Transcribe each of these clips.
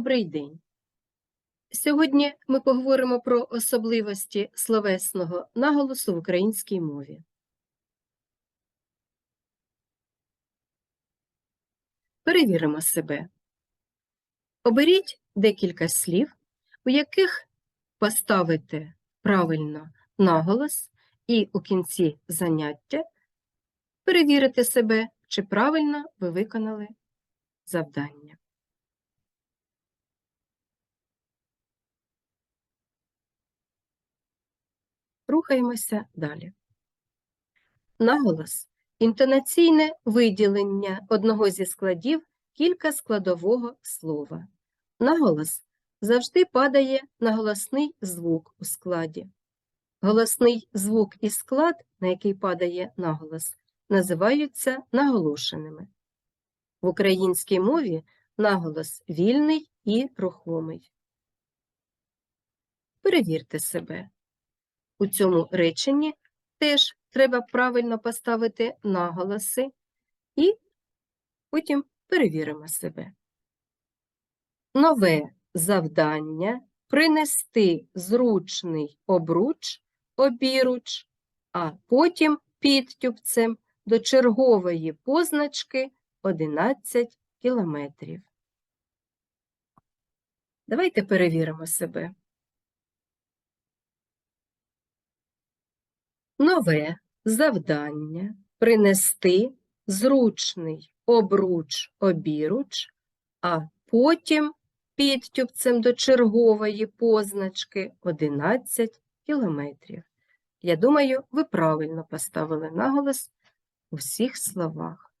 Добрий день! Сьогодні ми поговоримо про особливості словесного наголосу в українській мові. Перевіримо себе. Оберіть декілька слів, у яких поставите правильно наголос, і у кінці заняття перевірите себе, чи правильно ви виконали завдання. Рухаємося далі. Наголос інтонаційне виділення одного зі складів кілька складового слова. Наголос завжди падає на голосний звук у складі. Голосний звук і склад, на який падає наголос, називаються наголошеними. В українській мові наголос вільний і рухомий. Перевірте себе. У цьому реченні теж треба правильно поставити наголоси і потім перевіримо себе. Нове завдання принести зручний обруч, обіруч, а потім підтюбцем до чергової позначки 11 кілометрів. Давайте перевіримо себе. Нове завдання принести зручний обруч обіруч, а потім підтюбцем до чергової позначки 11 кілометрів. Я думаю, ви правильно поставили наголос у всіх словах.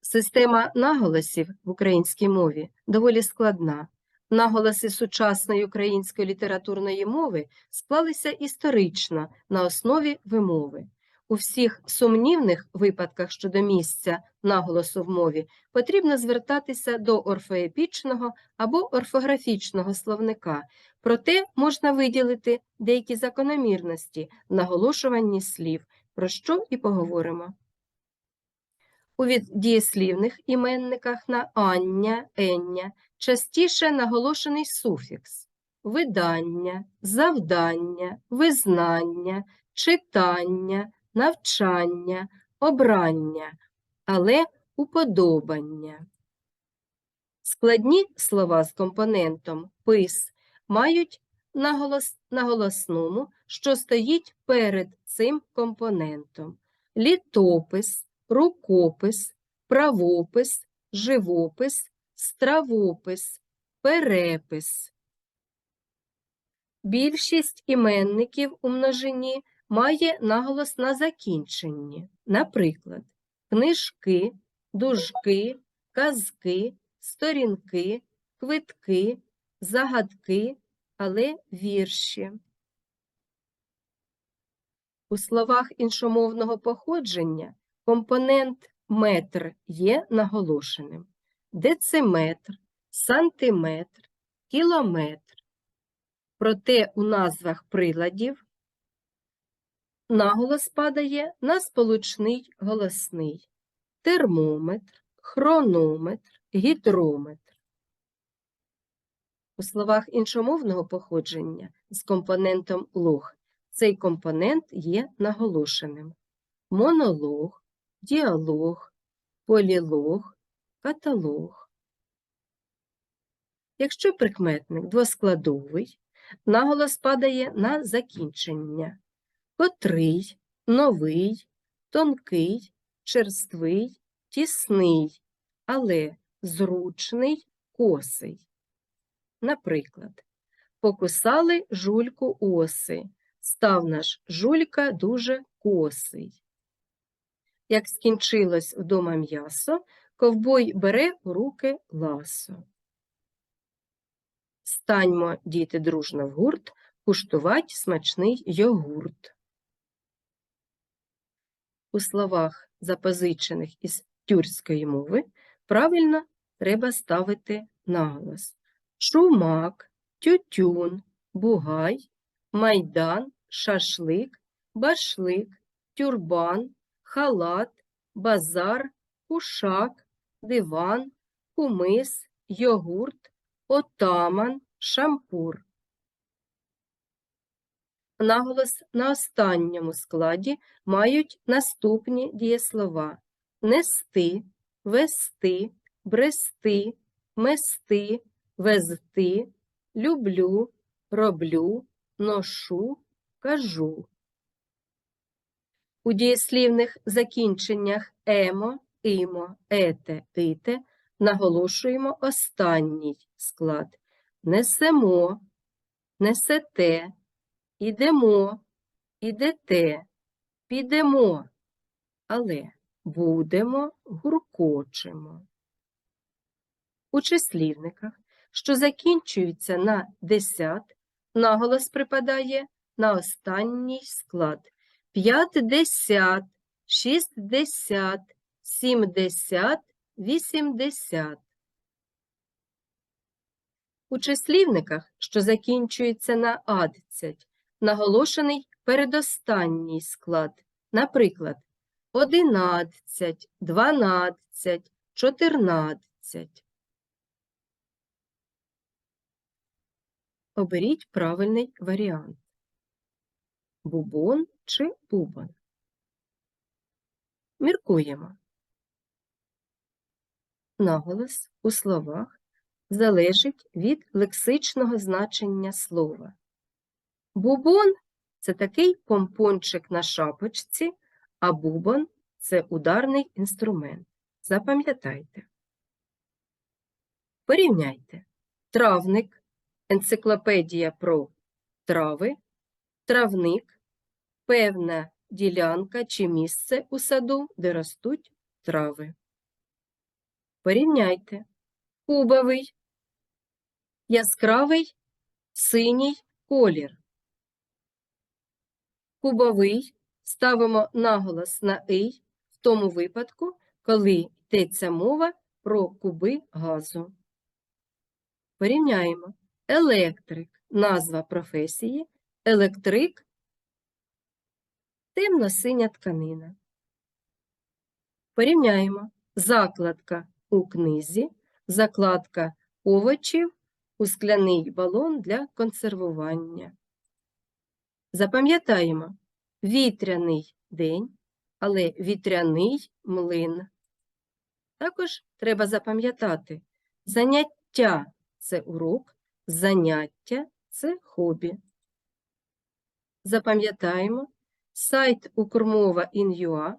Система наголосів в українській мові доволі складна. Наголоси сучасної української літературної мови склалися історично на основі вимови. У всіх сумнівних випадках щодо місця наголосу в мові потрібно звертатися до орфоепічного або орфографічного словника, проте можна виділити деякі закономірності в наголошуванні слів, про що і поговоримо. У дієслівних іменниках на ання, ення частіше наголошений суфікс видання, завдання, визнання, читання, навчання, обрання, але уподобання. Складні слова з компонентом пис мають наголос на голосному, що стоїть перед цим компонентом літопис, рукопис, правопис, живопис, стравопис, перепис. Більшість іменників у множині має наголос на закінченні, наприклад, книжки, дужки, казки, сторінки, квитки, загадки, але вірші. У словах іншомовного походження компонент метр є наголошеним дециметр, сантиметр, кілометр. Проте у назвах приладів наголос падає на сполучний голосний термометр, хронометр, гідрометр. У словах іншомовного походження з компонентом лог цей компонент є наголошеним монолог, діалог, полілог, каталог. Якщо прикметник двоскладовий, наголос падає на закінчення котрий, новий, тонкий, черствий, тісний, але зручний, косий. Наприклад, покусали жульку оси, став наш жулька дуже косий. Як скінчилось вдома м'ясо, ковбой бере у руки ласо. Станьмо, діти, дружно в гурт, куштувать смачний йогурт. У словах, запозичених із тюркської мови, правильно треба ставити наголос шумак, тютюн, бугай, майдан, шашлик, башлик, тюрбан, халат, базар, кушак, диван, кумис, йогурт, отаман, шампур. Наголос на останньому складі мають наступні дієслова нести, вести, брести, мести, везти, люблю, роблю, ношу, кажу. У дієслівних закінченнях емо, імо, ете, ите наголошуємо останній склад. Несемо, несете, ідемо, ідете, підемо, але будемо, гуркочемо. У числівниках, що закінчуються на десят, наголос припадає на останній склад. П'ятдесят, шістдесят, сімдесят, вісімдесят. У числівниках, що закінчуються на адцять, наголошений передостанній склад. Наприклад, одинадцять, дванадцять, чотирнадцять. Оберіть правильний варіант. Бубон чи бубон? Міркуємо. Наголос у словах залежить від лексичного значення слова. Бубон це такий помпончик на шапочці, а бубон це ударний інструмент. Запам'ятайте. Порівняйте. Травник, енциклопедія про трави, травник, певна ділянка чи місце у саду, де ростуть трави. Порівняйте. Кубовий, яскравий синій колір. Кубовий ставимо наголос на «ий» в тому випадку, коли йдеться мова про куби газу. Порівняємо. Електрик – назва професії, електрик – темно-синя тканина. Порівняємо. Закладка у книзі, закладка овочів у скляний балон для консервування. Запам'ятаємо вітряний день, але вітряний млин. Також треба запам'ятати заняття це урок, заняття це хобі. Запам'ятаємо сайт Укрмова.in.ua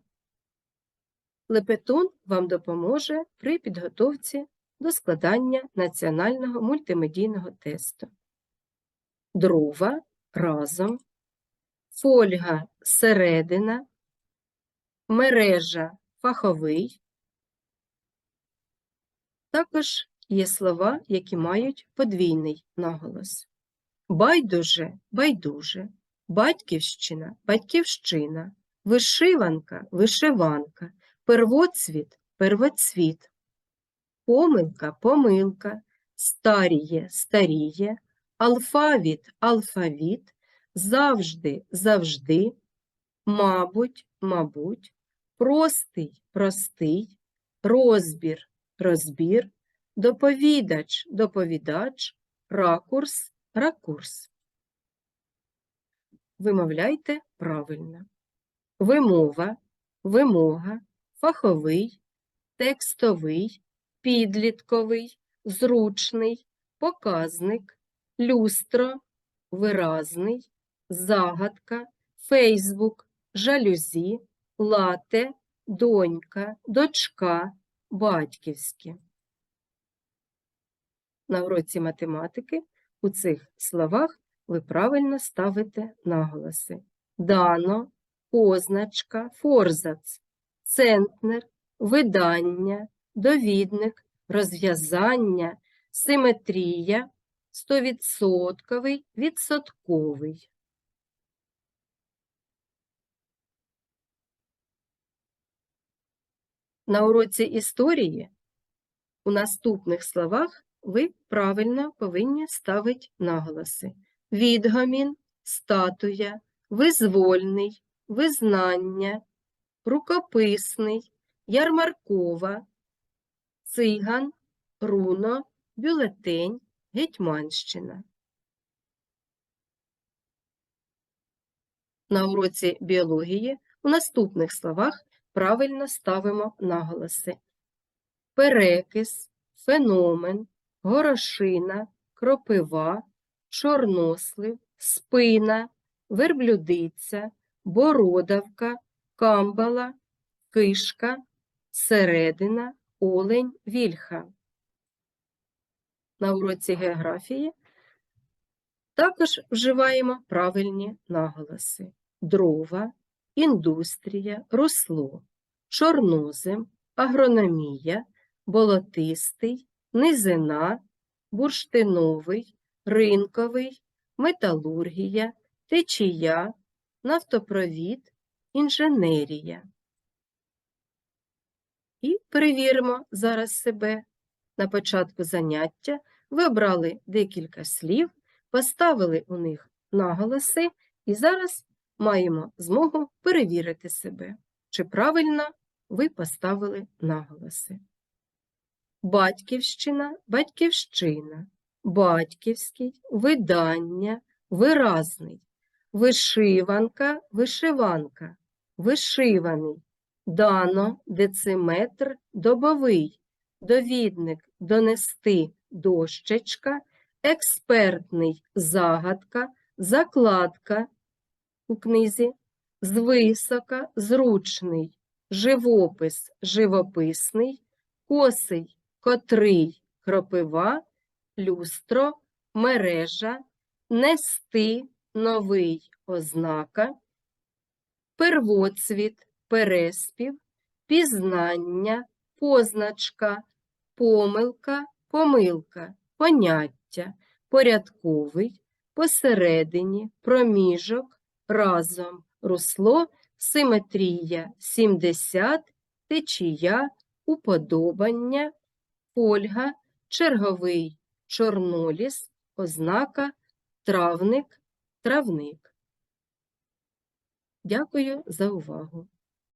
Лепетун вам допоможе при підготовці до складання національного мультимедійного тесту. Дрова разом, фольга середина, мережа фаховий. Також є слова, які мають подвійний наголос. Байдуже байдуже, батьківщина батьківщина, вишиванка вишиванка, первоцвіт первоцвіт, помилка помилка, старіє старіє, алфавіт алфавіт, завжди завжди, мабуть, мабуть, простий простий, розбір розбір, доповідач доповідач, ракурс ракурс. Вимовляйте правильно. Вимова, вимога, фаховий, текстовий, підлітковий, зручний, показник, люстро, виразний, загадка, фейсбук, жалюзі, лате, донька, дочка, батьківські. На уроці математики у цих словах ви правильно ставите наголоси. Дано, позначка, форзац, центнер, видання, довідник, розв'язання, симетрія, стовідсотковий, відсотковий. На уроці історії у наступних словах ви правильно повинні ставити наголоси. Відгомін, статуя, визвольний, визнання, рукописний, ярмаркова, циган, руно, бюлетень, Гетьманщина. На уроці біології у наступних словах правильно ставимо наголоси. Перекис, феномен, горошина, кропива, чорнослив, спина, верблюдиця, бородавка, камбала, кишка, середина, олень, вільха. На уроці географії також вживаємо правильні наголоси: дрова, індустрія, русло, чорнозем, агрономія, болотистий, низина, бурштиновий, ринковий, металургія, течія, нафтопровід, інженерія. І перевіримо зараз себе. На початку заняття ви обрали декілька слів, поставили у них наголоси, і зараз маємо змогу перевірити себе, чи правильно ви поставили наголоси. Батьківщина, батьківщина, батьківський, видання, виразний, вишиванка, вишиванка, вишиваний, дано, дециметр, добовий, довідник, донести, дощечка, експертний, загадка, закладка у книзі, звисока, зручний, живопис, живописний, косий, котрий, кропива, люстро, мережа, нести, новий, ознака, первоцвіт, переспів, пізнання, позначка, помилка, помилка, поняття, порядковий, посередині, проміжок, разом, русло, симетрія, 70, течія, уподобання, фольга, черговий, чорноліс, ознака, травник, травник. Дякую за увагу.